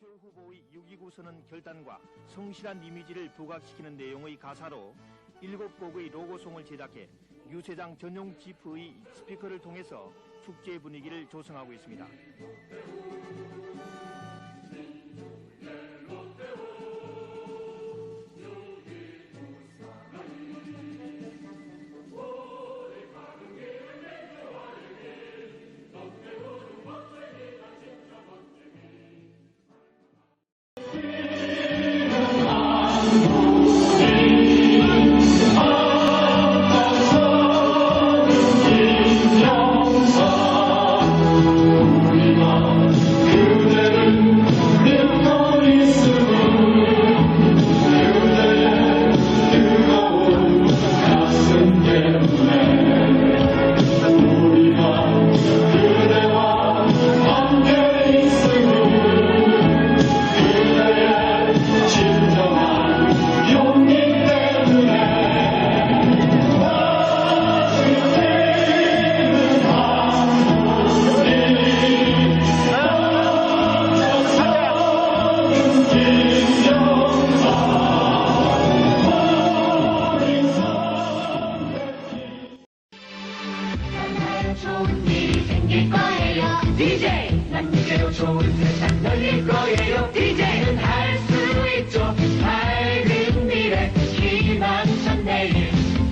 노태우 후보의 6.29 선언 결단과 성실한 이미지를 부각시키는 내용의 가사로 일곱 곡의 로고송을 제작해 유세장 전용 지프의 스피커를 통해서 축제 분위기를 조성하고 있습니다. you. 좋은 일이 생길 거예요. DJ 난 이제로 좋은 세상 열릴 거예요. DJ는 할 수 있죠. 밝은 미래 희망찬 내일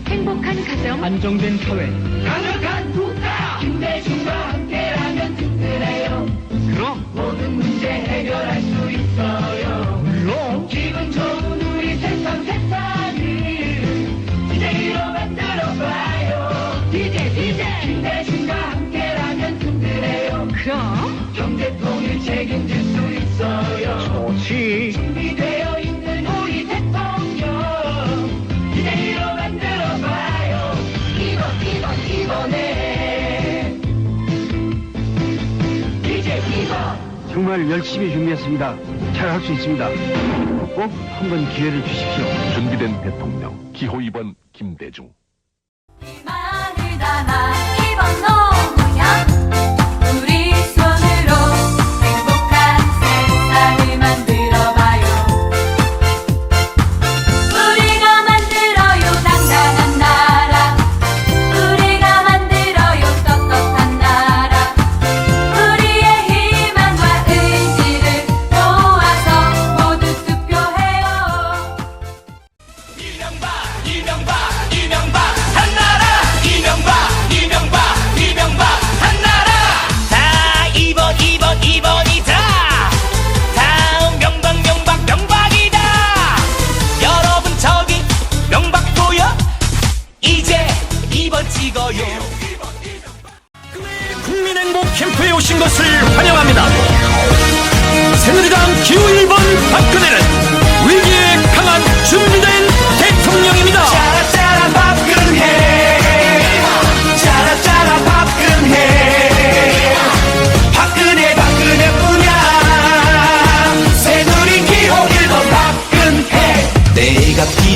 행복한 가정, 안정된 사회 강력한 국가 김대중과 함께라면 든든해요. 그럼 모든 문제 해결할 수 있어요. 물론 기분 좋은 우리 세상 세상을 DJ로 만들어봐요. DJ 정말 열심히 준비했습니다. 잘 할 수 있습니다. 꼭 한번 기회를 주십시오. 준비된 대통령 기호 2번 김대중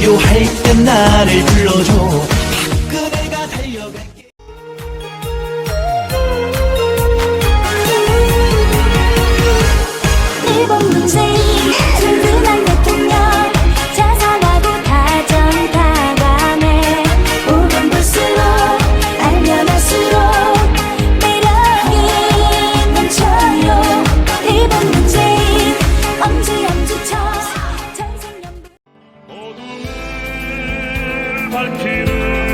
필요할 땐 나를 불러줘 어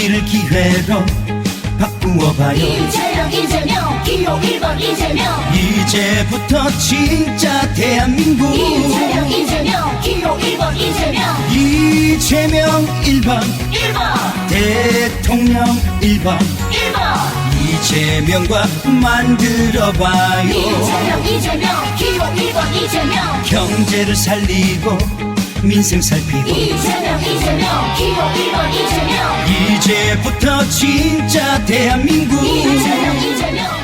길을 기회로 바꾸어봐요. 이재명 이재명 기호 1번 이재명. 이제부터 진짜 대한민국. 이재명 이재명 기호 1번 이재명. 이재명 1번. 1번. 대통령 1번. 1번. 이재명과 만들어봐요. 이재명 이재명 기호 1번 이재명. 경제를 살리고 민생 살피고 이재명 이재명 기호 1번 이재명. 이제부터 진짜 대한민국. 이재명 이재명